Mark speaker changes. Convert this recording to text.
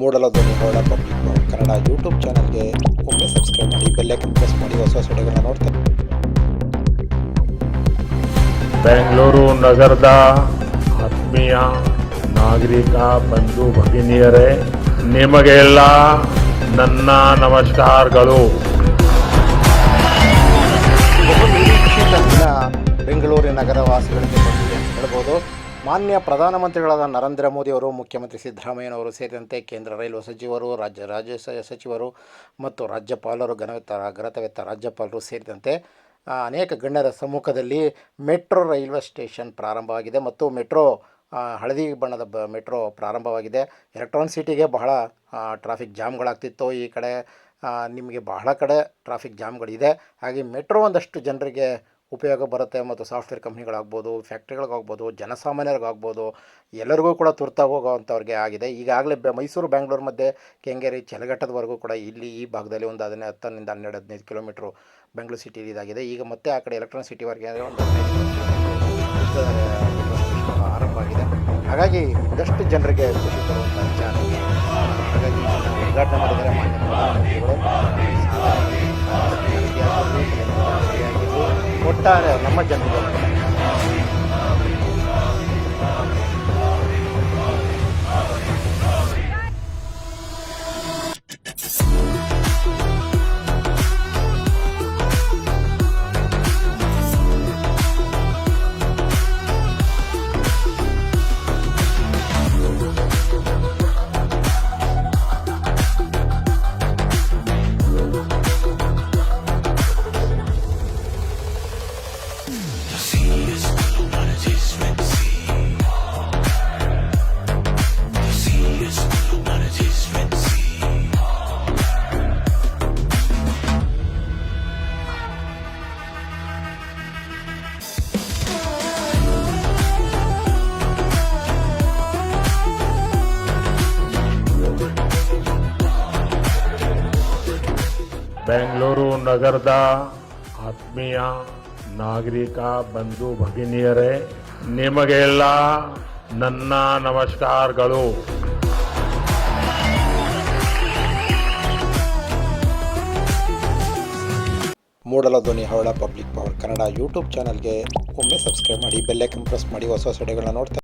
Speaker 1: ಮೂಡಲ ಧ್ವನಿ ಹೋಳ public Kannada YouTube ಚಾನಲ್ಗೆ ಒಮ್ಮೆ ಸಬ್ಸ್ಕ್ರೈಬ್ ಮಾಡಿ ಬೆಲ್ಲೈಕನ್ ಪ್ರೆಸ್ ಮಾಡಿ, ಹೊಸ ಹೊಸ ವಿಡಿಯೋಗಳನ್ನ ನೋಡ್ತಾರೆ
Speaker 2: ಬೆಂಗಳೂರು ನಗರದ ಆತ್ಮೀಯ ನಾಗರಿಕ ಬಂಧು ಭಗಿನಿಯರೇ, ನಿಮಗೆಲ್ಲ ನನ್ನ ನಮಸ್ಕಾರಗಳು.
Speaker 1: ಮಾನ್ಯ ಪ್ರಧಾನಮಂತ್ರಿಗಳಾದ ನರೇಂದ್ರ ಮೋದಿ ಅವರು, ಮುಖ್ಯಮಂತ್ರಿ ಸಿದ್ದರಾಮಯ್ಯನವರು ಸೇರಿದಂತೆ ಕೇಂದ್ರ ರೈಲ್ವೆ ಸಚಿವರು, ರಾಜ್ಯ ರಾಜ್ಯ ಸಚಿವರು ಮತ್ತು ರಾಜ್ಯಪಾಲರು, ಘನವೆತ್ತ ಘನತವೆತ್ತ ರಾಜ್ಯಪಾಲರು ಸೇರಿದಂತೆ ಅನೇಕ ಗಣ್ಯರ ಸಮ್ಮುಖದಲ್ಲಿ ಮೆಟ್ರೋ ರೈಲ್ವೆ ಸ್ಟೇಷನ್ ಪ್ರಾರಂಭವಾಗಿದೆ ಮತ್ತು ಮೆಟ್ರೋ ಹಳದಿ ಬಣ್ಣದ ಬ, ಮೆಟ್ರೋ ಪ್ರಾರಂಭವಾಗಿದೆ. ಎಲೆಕ್ಟ್ರಾನ್ ಸಿಟಿಗೆ ಬಹಳ ಟ್ರಾಫಿಕ್ ಜಾಮ್ಗಳಾಗ್ತಿತ್ತು. ಈ ಕಡೆ ನಿಮಗೆ ಬಹಳ ಕಡೆ ಟ್ರಾಫಿಕ್ ಜಾಮ್ಗಳಿದೆ. ಹಾಗೆ ಮೆಟ್ರೋ ಒಂದಷ್ಟು ಜನರಿಗೆ ಉಪಯೋಗ ಬರುತ್ತೆ ಮತ್ತು ಸಾಫ್ಟ್ವೇರ್ ಕಂಪ್ನಿಗಳಾಗ್ಬೋದು, ಫ್ಯಾಕ್ಟ್ರಿಗಳಿಗಾಗ್ಬೋದು, ಜನಸಾಮಾನ್ಯರಿಗಾಗ್ಬೋದು, ಎಲ್ಲರಿಗೂ ಕೂಡ ತುರ್ತಾಗಿ ಹೋಗೋವಂಥವ್ರಿಗೆ ಆಗಿದೆ. ಈಗಾಗಲೇ ಬೆ ಮೈಸೂರು, ಬ್ಯಾಂಗ್ಳೂರು ಮಧ್ಯೆ ಕೆಂಗೇರಿ ಚಲಘಟ್ಟದವರೆಗೂ ಕೂಡ ಇಲ್ಲಿ ಈ ಭಾಗದಲ್ಲಿ ಒಂದು ಅದನ್ನೇ ಹತ್ತರಿಂದ ಹನ್ನೆರಡು, ಹದಿನೈದು ಕಿಲೋಮೀಟ್ರು ಬೆಂಗಳೂರು ಸಿಟಿ ಇದಾಗಿದೆ. ಈಗ ಮತ್ತೆ ಆ ಕಡೆ ಎಲೆಕ್ಟ್ರಾನಿಕ್ ಸಿಟಿವರೆಗೆ ಅಂದರೆ ಒಂದು ಆರಂಭ ಆಗಿದೆ. ಹಾಗಾಗಿ ಒಂದಷ್ಟು ಜನರಿಗೆ ಖುಷಿ ಕೊಡುವಂಥ ವಿಚಾರ ಹಾಗಾಗಿ ಉದ್ಘಾಟನೆ ಮಾಡಿದರೆ ಮಾನ್ಯ ಒಟ್ಟಾರೆ ನಮ್ಮ ಜನರಿಗೆ
Speaker 2: ಬೆಂಗಳೂರು ನಗರದ ಆತ್ಮೀಯ ನಾಗರಿಕ ಬಂಧು ಭಗಿನಿಯರೇ, ನಿಮಗೆಲ್ಲ ನನ್ನ ನಮಸ್ಕಾರಗಳು.
Speaker 1: ಮೂಡಲ ಧ್ವನಿ ಹವಳ ಪಬ್ಲಿಕ್ ಪವರ್ ಕನ್ನಡ ಯೂಟ್ಯೂಬ್ ಚಾನಲ್ಗೆ ಒಮ್ಮೆ ಸಬ್ಸ್ಕ್ರೈಬ್ ಮಾಡಿ ಬೆಲ್ಲೈಕನ್ ಪ್ರೆಸ್ ಮಾಡಿ, ಹೊಸ ಹೊಸ ವಿಡಿಯೋಗಳನ್ನ ನೋಡ್ತಾ